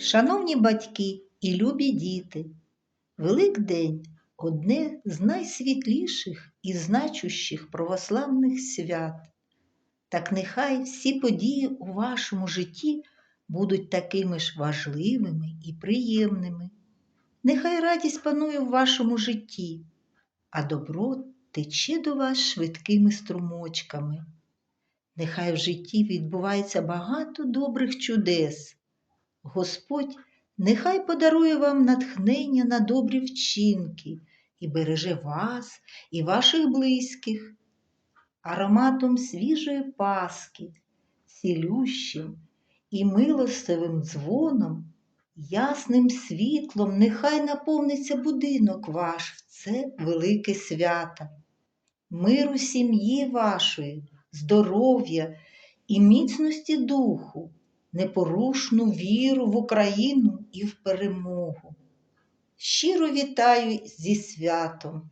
Шановні батьки і любі діти, Великдень одне з найсвітліших і значущих православних свят. Так нехай всі події у вашому житті будуть такими ж важливими і приємними. Нехай радість панує в вашому житті, а добро тече до вас швидкими струмочками. Нехай в житті відбувається багато добрих чудес. Господь нехай подарує вам натхнення на добрі вчинки і береже вас і ваших близьких. Ароматом свіжої паски, цілющим і милостивим дзвоном, ясним світлом нехай наповниться будинок ваш в це велике свято. Миру сім'ї вашої, здоров'я і міцності духу, непорушну віру в Україну і в перемогу. Щиро вітаю зі святом!